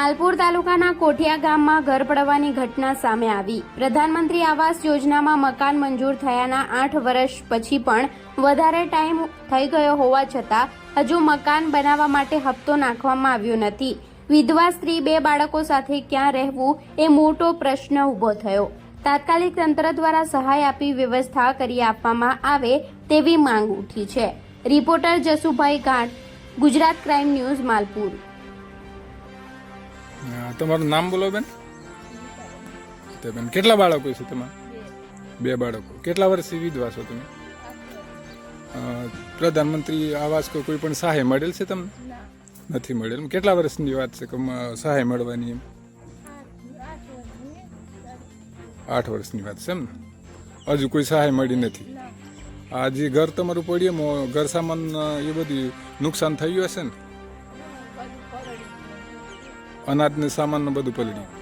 માલપુર તાલુકાના કોઠિયા ગામમાં ઘર પડવાની ઘટના સામે આવી. પ્રધાનમંત્રી આવાસ યોજનામાં મકાન મંજૂર થયાના આઠ વર્ષ પછી પણ વધારે ટાઈમ થઈ ગયો હોવા છતાં હજુ મકાન બનાવવા માટે હપ્તો નાખવામાં આવ્યો નથી. વિધવા સ્ત્રી બે બાળકો સાથે ક્યાં રહેવું એ મોટો પ્રશ્ન ઊભો થયો. તાત્કાલિક તંત્ર દ્વારા સહાય આપી વ્યવસ્થા કરી આપવામાં આવે તેવી માંગ ઉઠી છે. રિપોર્ટર જસુભાઈ ગાંઠ, ગુજરાત ક્રાઇમ ન્યૂઝ માલપુર. તમારું નામ બોલો બેન. તો બેન કેટલા બાળકો છે તમારે? બે. બાળકો. કેટલા વર્ષથી વિધવા છો તમે? પ્રધાનમંત્રી આવાસ કે કોઈ પણ સહાય મળેલ છે તમને? નથી મળેલ. કેટલા વર્ષની વાત છે કે સહાય મળવાની એમ? આઠ વર્ષની વાત છે એમ ને? હજુ કોઈ સહાય મળી નથી. આ જે ઘર તમારું પડ્યું એમાં ઘર સામાન એ બધું નુકસાન થયું હશે ને? અનાજ ને બધું પલળ્યું